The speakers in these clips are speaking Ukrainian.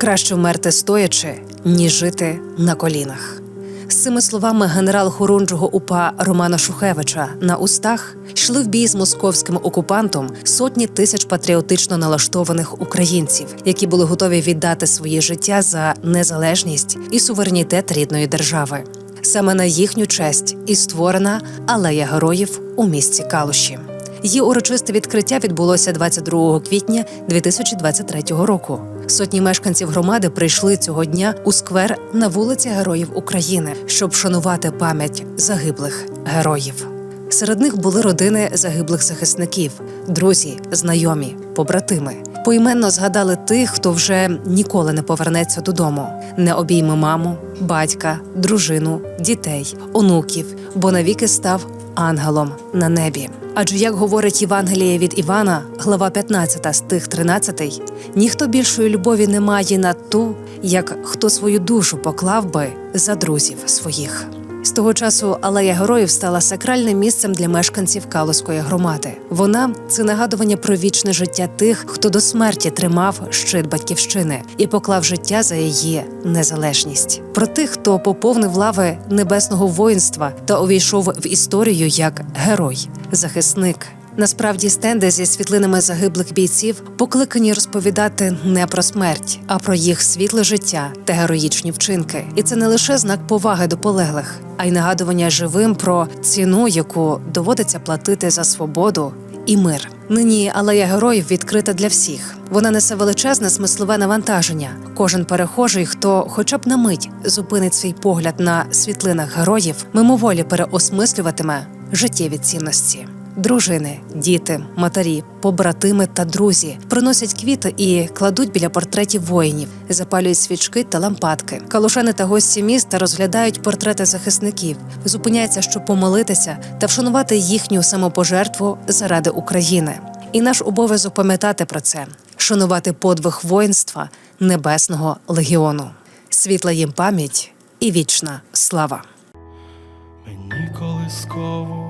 Краще вмерти стоячи, ніж жити на колінах. З цими словами генерал хорунжого УПА Романа Шухевича на устах йшли в бій з московським окупантом сотні тисяч патріотично налаштованих українців, які були готові віддати своє життя за незалежність і суверенітет рідної держави. Саме на їхню честь і створена алея героїв у місті Калуші. Її урочисте відкриття відбулося 22 квітня 2023 року. Сотні мешканців громади прийшли цього дня у сквер на вулиці Героїв України, щоб вшанувати пам'ять загиблих героїв. Серед них були родини загиблих захисників, друзі, знайомі, побратими. Поіменно згадали тих, хто вже ніколи не повернеться додому, не обійме маму, батька, дружину, дітей, онуків, бо навіки став ангелом на небі. Адже як говорить Євангеліє від Івана, глава 15 стих 13, ніхто більшої любові не має на ту, як хто свою душу поклав би за друзів своїх. З того часу алея героїв стала сакральним місцем для мешканців Калузької громади. Вона це нагадування про вічне життя тих, хто до смерті тримав щит батьківщини і поклав життя за її незалежність. Про тих, хто поповнив лави небесного воїнства та увійшов в історію як герой, захисник. Насправді стенди зі світлинами загиблих бійців покликані розповідати не про смерть, а про їх світле життя та героїчні вчинки. І це не лише знак поваги до полеглих, а й нагадування живим про ціну, яку доводиться платити за свободу і мир. Нині алея героїв відкрита для всіх. Вона несе величезне смислове навантаження. Кожен перехожий, хто хоча б на мить зупинить свій погляд на світлинах героїв, мимоволі переосмислюватиме життєві цінності. Дружини, діти, матері, побратими та друзі приносять квіти і кладуть біля портретів воїнів, запалюють свічки та лампадки. Калушани та гості міста розглядають портрети захисників, зупиняються, щоб помолитися та вшанувати їхню самопожертву заради України. І наш обов'язок пам'ятати про це, шанувати подвиг воїнства Небесного легіону, світла їм пам'ять і вічна слава. Мені колискову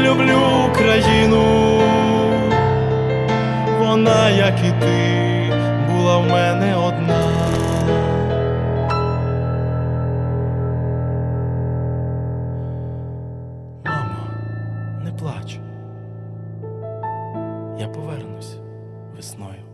Люблю Україну. Вона, як і ти, була в мене одна. Мамо, не плач. Я повернусь весною.